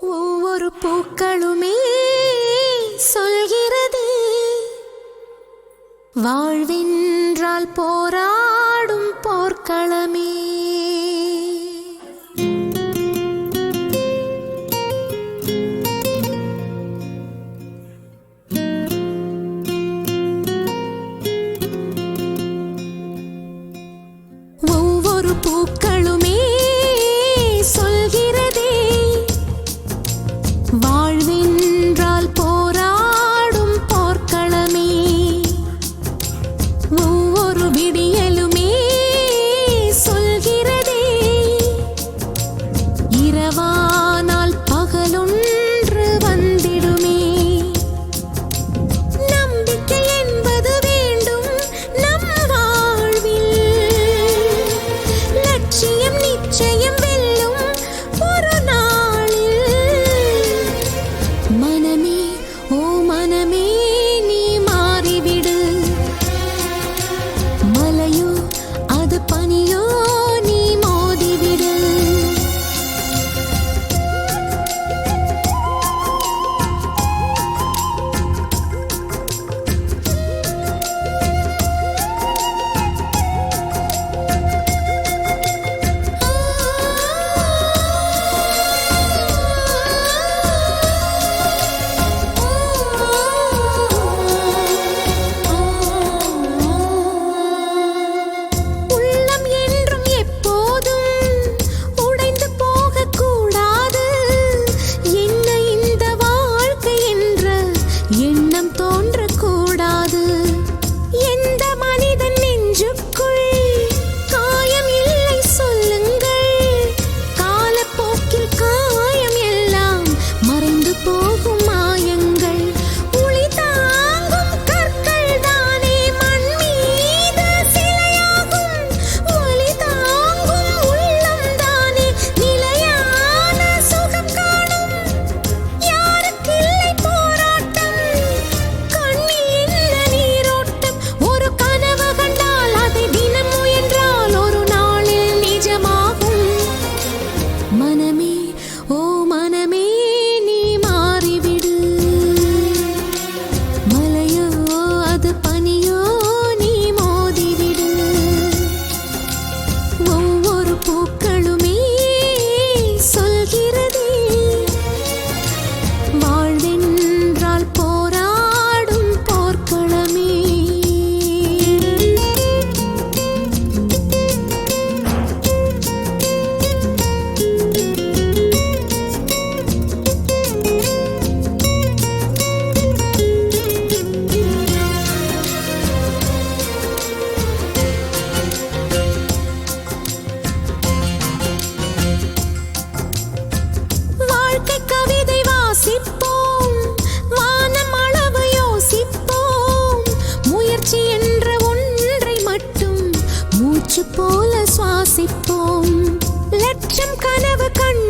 ஒவ்வொரு பூக்களுமே சொல்கிறது. வாழ்வின்றால் போரா மூச்சு போல சுவாசிப்போம். லட்சம் கனவு கண்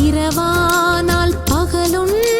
இரவானால் பகலுண்டு